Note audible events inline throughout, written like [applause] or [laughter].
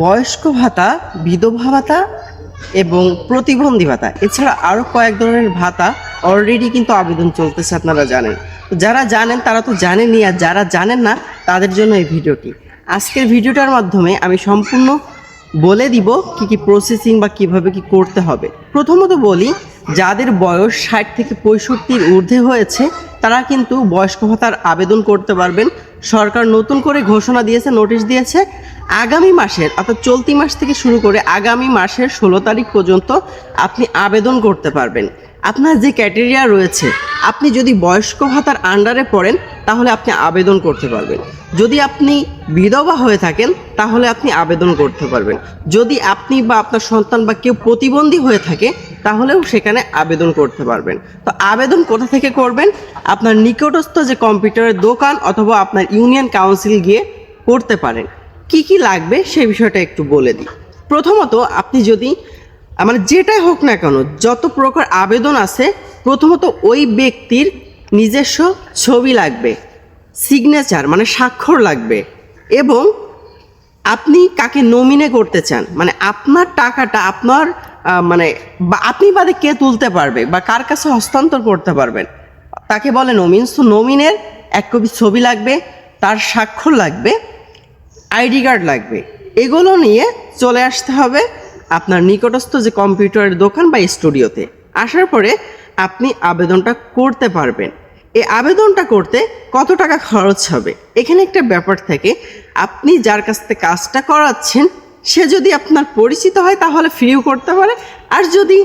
বয়স্ক ভাতা, বিধবা ভাতা এবং প্রতিবন্ধী ভাতা। এছাড়া আরও কয়েক ধরনের ভাতা অলরেডি কিন্তু আবেদন চলতেছে, আপনারা জানেন। তো যারা জানেন, তারা তো জানেনই, আর যারা জানেন না, তাদের জন্য এই ভিডিওটি। আজকের ভিডিওটার মাধ্যমে আমি সম্পূর্ণ বলে দিব কি কি প্রসেসিং বা কীভাবে কি করতে হবে। প্রথমত বলি, যাদের বয়স ষাট থেকে পঁয়ষট্টির ঊর্ধ্বে হয়েছে, তারা কিন্তু বয়স্ক ভাতার আবেদন করতে পারবেন। সরকার নতুন করে ঘোষণা দিয়েছে, নোটিশ দিয়েছে আগামী মাসের, অর্থাৎ চলতি মাস থেকে শুরু করে আগামী মাসের ষোলো তারিখ পর্যন্ত আপনি আবেদন করতে পারবেন। আপনার যে ক্যাটেরিয়া রয়েছে, আপনি যদি বয়স্ক ভাতার আন্ডারে পড়েন, তাহলে আপনি আবেদন করতে পারবেন। যদি আপনি বিধবা হয়ে থাকেন, তাহলে আপনি আবেদন করতে পারবেন। যদি আপনি বা আপনার সন্তান বা কেউ প্রতিবন্ধী হয়ে থাকে, তাহলেও সেখানে আবেদন করতে পারবেন। তো আবেদন কোথা থেকে করবেন? আপনার নিকটস্থ যে কম্পিউটারের দোকান অথবা আপনার ইউনিয়ন কাউন্সিল গিয়ে করতে পারেন। কি কি লাগবে সেই বিষয়টা একটু বলে দিই। প্রথমত, আপনি যদি মানে যেটাই হোক না কেন, যত প্রকার আবেদন আছে, প্রথমত ওই ব্যক্তির নিজস্ব ছবি লাগবে সিগনেচার মানে স্বাক্ষর লাগবে, এবং আপনি কাকে নমিনে করতে চান মানে আপনার টাকাটা, আপনার মানে আপনি বাদে কে তুলতে পারবে বা কার কাছে হস্তান্তর করতে পারবেন, তাকে বলে নমিন সো নমিনের এক কপি ছবি লাগবে, তার স্বাক্ষর লাগবে, আইডি কার্ড লাগবে, এগুলো নিয়ে চলে আসতে হবে আপনার নিকটস্থ যে কম্পিউটারের দোকান বা স্টুডিওতে, আসার পরে আপনি আবেদনটা করতে পারবেন। এই আবেদনটা করতে কত টাকা খরচ হবে? এখানে একটা ব্যাপার থাকে, আপনি যার কাছ থেকে কাজটা করাচ্ছেন, সে যদি আপনার পরিচিত হয় তাহলে ফ্রিও করতে পারে, আর যদি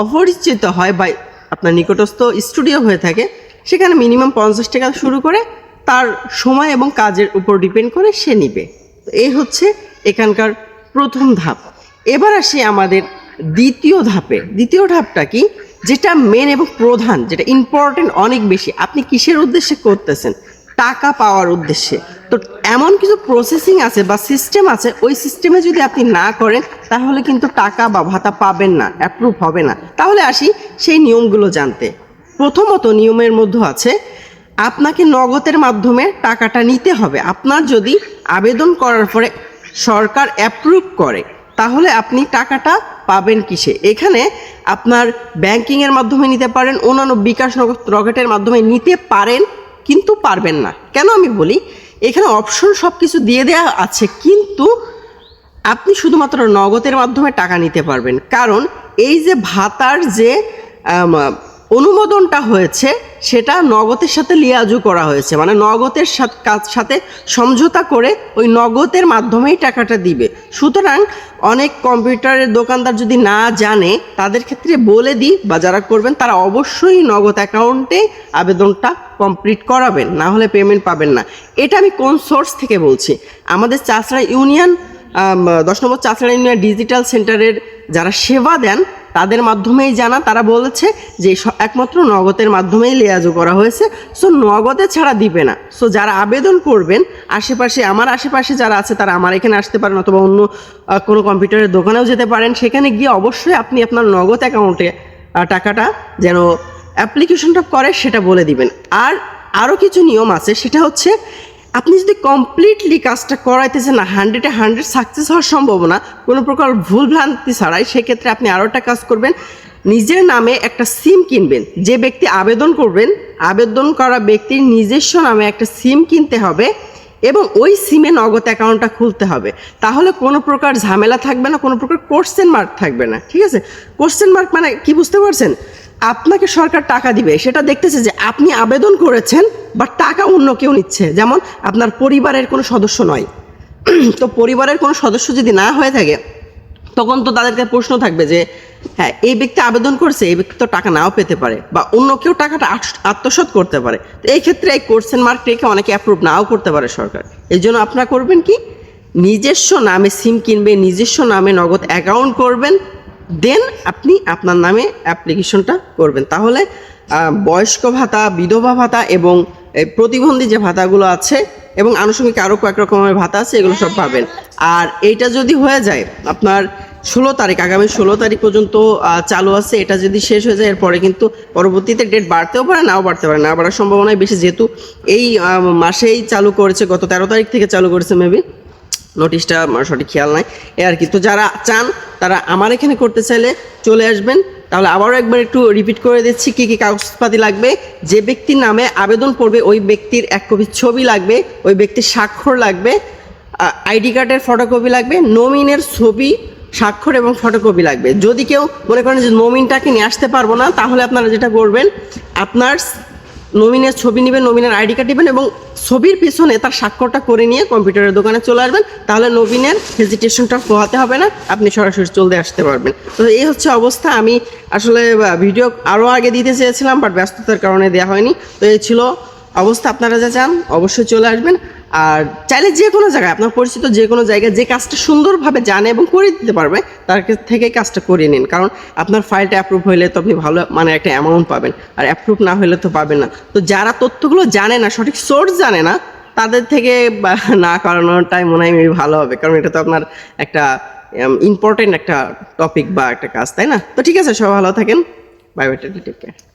অপরিচিত হয় বা আপনার নিকটস্থ স্টুডিও হয়ে থাকে, সেখানে মিনিমাম পঞ্চাশ টাকা শুরু করে তার সময় এবং কাজের উপর ডিপেন্ড করে সে নিবে। তো এই হচ্ছে এখানকার প্রথম ধাপ। এবার আসি আমাদের দ্বিতীয় ধাপে। দ্বিতীয় ধাপটা কি? যেটা মেন এবং প্রধান, যেটা ইম্পর্টেন্ট অনেক বেশি। আপনি কিসের উদ্দেশ্যে করতেছেন? টাকা পাওয়ার উদ্দেশ্যে। তো এমন কিছু প্রসেসিং আছে বা সিস্টেম আছে, ওই সিস্টেমে যদি আপনি না করেন, তাহলে কিন্তু টাকা বা ভাতা পাবেন না অ্যাপ্রুভ হবে না। তাহলে আসি সেই নিয়মগুলো জানতে। প্রথমত নিয়মের মধ্যে আছে, আপনাকে নগদের মাধ্যমে টাকাটা নিতে হবে। আপনার যদি আবেদন করার পরে সরকার অ্যাপ্রুভ করে তাহলে আপনি টাকাটা পাবেন কিসে? এখানে আপনার ব্যাংকিংয়ের মাধ্যমে নিতে পারেন, অন্যান্য বিকাশ রকেটের মাধ্যমে নিতে পারেন, কিন্তু পারবেন না। কেন আমি বলি? এখানে অপশন সব কিছু দিয়ে দেওয়া আছে, কিন্তু আপনি শুধুমাত্র নগদের মাধ্যমে টাকা নিতে পারবেন। কারণ এই যে ভাতার যে অনুমোদনটা হয়েছে, সেটা নগদের সাথে লিয়াজু করা হয়েছে। মানে নগদের সাথ- সমঝোতা করে ওই নগদের মাধ্যমেই টাকাটা দিবে। সুতরাং অনেক কম্পিউটারের দোকানদার যদি না জানে, তাদের ক্ষেত্রে বলে দিই, বা যারা করবেন, তারা অবশ্যই নগদ অ্যাকাউন্টে আবেদনটা কমপ্লিট করাবেন, না হলে পেমেন্ট পাবেন না। এটা আমি কোন সোর্স থেকে বলছি? আমাদের চাষড়া ইউনিয়ন দশ নম্বর চাষড়া ইউনিয়ন ডিজিটাল সেন্টারের যারা সেবা দেন তাদের মাধ্যমেই জানা, তারা বলেছে যে একমাত্র নগদের মাধ্যমেই লেয়াজো করা হয়েছে। সো নগদে ছাড়া দিবে না। সো যারা আবেদন করবেন, আশেপাশে, আমার আশেপাশে যারা আছে, তারা আমার এখানে আসতে পারেন অথবা অন্য কোনো কম্পিউটারের দোকানেও যেতে পারেন। সেখানে গিয়ে অবশ্যই আপনি আপনার নগদ অ্যাকাউন্টে টাকাটা যেন অ্যাপ্লিকেশনটা করে সেটা বলে দিবেন। আর আরও কিছু নিয়ম আছে, সেটা হচ্ছে আপনি যদি কমপ্লিটলি কাজটা করাইতেছেন না হান্ড্রেডে হান্ড্রেড সাকসেস হওয়ার সম্ভাবনা, কোনো প্রকার ভুল ভ্রান্তি ছাড়াই, সেক্ষেত্রে আপনি আরও একটা কাজ করবেন। নিজের নামে একটা সিম কিনবেন। যে ব্যক্তি আবেদন করবেন, আবেদন করা ব্যক্তির নিজস্ব নামে একটা সিম কিনতে হবে এবং ওই সিমে নগদ অ্যাকাউন্টটা খুলতে হবে। তাহলে কোনো প্রকার ঝামেলা থাকবে না, কোনো প্রকার কোশ্চেন মার্ক থাকবে না, ঠিক আছে? কোশ্চেন মার্ক মানে কি বুঝতে পারছেন? আপনাকে সরকার টাকা দিবে। সেটা দেখতেছে যে আপনি আবেদন করেছেন বা টাকা অন্য কেউ নিচ্ছে। যেমন আপনার পরিবারের কোনো সদস্য নয়। [clears throat] তো পরিবারের কোনো সদস্য যদি না হয়ে থাকে, তখন তো তাদেরকে প্রশ্ন থাকবে যে হ্যাঁ এই ব্যক্তি আবেদন করছে, এই ব্যক্তি তো টাকা নাও পেতে পারে বা অন্য কেউ টাকাটা আত্ম- আত্মসাৎ করতে পারে। তো এই ক্ষেত্রে এই কোর্সেন মার্ক রেখে অনেকে অ্যাপ্রুভ নাও করতে পারে সরকার। এই জন্য আপনারা করবেন কি? নিজস্ব নামে সিম কিনবে নিজস্ব নামে নগদ অ্যাকাউন্ট করবেন দেন আপনি আপনার নামে অ্যাপ্লিকেশনটা করবেন। তাহলে বয়স্ক ভাতা, বিধবা ভাতা এবং এই প্রতিবন্ধী যে ভাতাগুলো আছে এবং আনুষঙ্গিক আরও কয়েক রকমের ভাতা আছে, এগুলো সব পাবেন। আর এইটা যদি হয়ে যায়, আপনার ষোলো তারিখ, আগামী ষোলো তারিখ পর্যন্ত চালু আছে, এটা যদি শেষ হয়ে যায়, এরপরে কিন্তু পরবর্তীতে ডেট বাড়তেও পারে, নাও বাড়তে পারে, না বাড়ার সম্ভাবনাই বেশি। যেহেতু এই মাসেই চালু করেছে, গত তেরো তারিখ থেকে চালু করেছে মেবি নোটিশটা সঠিক খেয়াল নাই। এ আর কি, তো যারা চান, তারা আমার এখানে করতে চাইলে চলে আসবেন। তাহলে আবারও একবার একটু রিপিট করে দিচ্ছি, কী কী কাগজপাতি লাগবে? যে ব্যক্তির নামে আবেদন পড়বে ওই ব্যক্তির এক কপি ছবি লাগবে, ওই ব্যক্তির স্বাক্ষর লাগবে আইডি কার্ডের ফটোকপি লাগবে নমিনের ছবি, স্বাক্ষর এবং ফটোকপি লাগবে। যদি কেউ মনে করেন যে নমিনটাকে নিয়ে আসতে পারব না, তাহলে আপনারা যেটা করবেন, আপনার নমিনের ছবি নেবেন নবীনের আইডি কার্ড নেবেন এবং ছবির পিছনে তার স্বাক্ষরটা করে নিয়ে কম্পিউটারের দোকানে চলে আসবেন। তাহলে নবীনের হেজিটেশনটা পোহাতে হবে না, আপনি সরাসরি চলতে আসতে পারবেন। তো এই হচ্ছে অবস্থা। আমি আসলে ভিডিও আরও আগে দিতে চেয়েছিলাম বাট ব্যস্ততার কারণে দেওয়া হয়নি। তো এই ছিল অবস্থা। আপনারা যা চান, অবশ্যই চলে আসবেন। আর চাইলে যে কোনো জায়গায়, আপনার পরিচিত যে কোনো জায়গায় যে কাজটা সুন্দরভাবে জানে এবং করে দিতে পারবে, তার থেকে কাজটা করে নিন। কারণ আপনার ফাইলটা অ্যাপ্রুভ হইলে তো আপনি ভালো মানে একটা অ্যামাউন্ট পাবেন, আর অ্যাপ্রুভ না হলে তো পাবেন না। তো যারা তথ্যগুলো জানে না, সঠিক সোর্স জানে না, তাদের থেকে না করানোটাই মনে হয় ভালো হবে, কারণ এটা তো আপনার একটা ইম্পর্টেন্ট একটা টপিক বা একটা কাজ, তাই না? তো ঠিক আছে, সবাই ভালো থাকেন। Bye take care